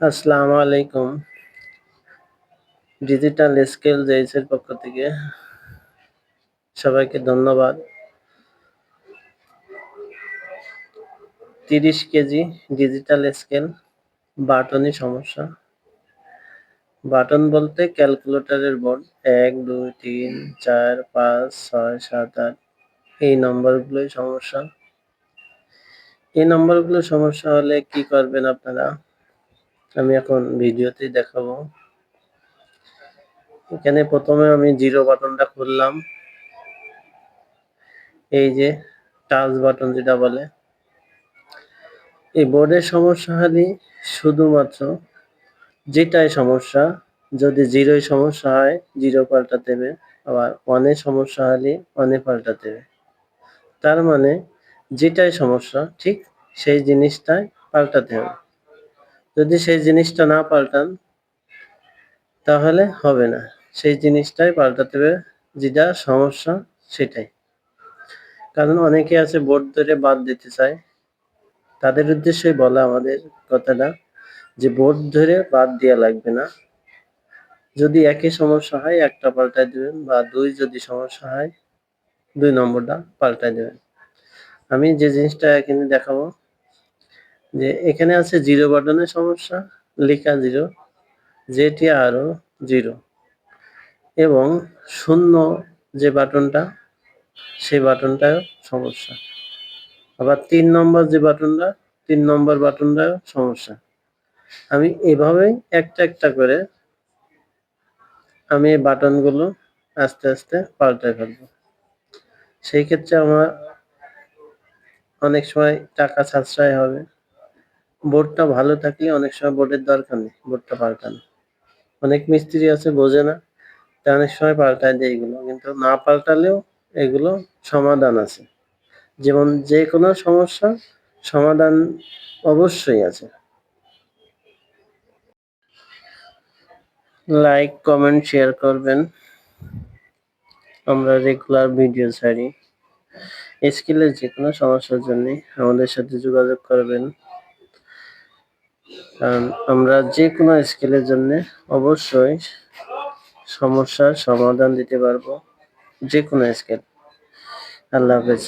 আসসালামু আলাইকুম। Digital scale জেইসের পক্ষ থেকে সবাইকে ধন্যবাদ। তিরিশ কেজি ডিজিটাল স্কেল বাটনই সমস্যা। বাটন বলতে ক্যালকুলেটরের বোর্ড এক, দুই, তিন, চার, পাঁচ, ছয়, সাত, আট। এই নম্বরগুলোই সমস্যা। এই নম্বরগুলো সমস্যা হলে কি করবেন আপনারা? আমি এখন ভিডিওতে দেখাবো। এখানে প্রথমে আমি জিরো বাটনটা খুললাম। এই যে টাচ বাটন যেটা বলে। এই বোর্ডের সমস্যা হলে শুধুমাত্র যেটাই সমস্যা, যদি জিরোই সমস্যা হয়, জিরো পাল্টাতে দেবে। আবার ওয়ানের সমস্যা হলে ওয়ানে পাল্টাতে দেবে। তার মানে যেটাই সমস্যা, ঠিক সেই জিনিসটাই পাল্টাতে হবে। যদি সেই জিনিসটা না পাল্টান, তাহলে হবে না। সেই জিনিসটাই পাল্টাতে হবে, যেটা সমস্যা সেটাই। কারণ অনেকে আছে বোর্ড ধরে বাদ দিতে চায়। তাদের উদ্দেশ্যই বলা আমাদের কথাটা যে বোর্ড ধরে বাদ দেওয়া লাগবে না। যদি একই সমস্যা হয়, একটা পাল্টাই দেবেন বা দুই যদি সমস্যা হয়, দুই নম্বরটা পাল্টাই দেবেন। আমি যে জিনিসটা এখানে দেখাবো যে এখানে আছে জিরো বাটনের সমস্যা, লেখা জিরো, যেটি আরও জিরো। এবং শূন্য যে বাটনটা সেই বাটনটাও সমস্যা। আবার তিন নম্বর যে বাটনটা, তিন নম্বর বাটনটাও সমস্যা। আমি এভাবেই একটা একটা করে আমি এই বাটনগুলো আস্তে আস্তে পাল্টে ফেলব। সেই ক্ষেত্রে আমার অনেক সময় টাকা সাশ্রয় হবে। বোর্ডটা ভালো থাকলে অনেক সময় বোর্ডের দরকার নেই, বোর্ডটা পাল্টানো। অনেক মিস্ত্রি আছে, বোঝে না। তা অনেক সময় পাল্টায় দেয় এগুলো। কিন্তু না পাল্টালেও এগুলো সমাধান আছে। যেমন যে কোনো সমস্যা সমাধান অবশ্যই আছে। লাইক কমেন্ট শেয়ার করবেন। আমরা রেগুলার ভিডিও ছাড়ি। স্কিলের যে কোনো সমস্যার জন্য আমাদের সাথে যোগাযোগ করবেন। আমরা যে কোনো স্কেলের জন্য অবশ্যই সমস্যার সমাধান দিতে পারব যে কোনো স্কেল আল্লাহ হাফেজ।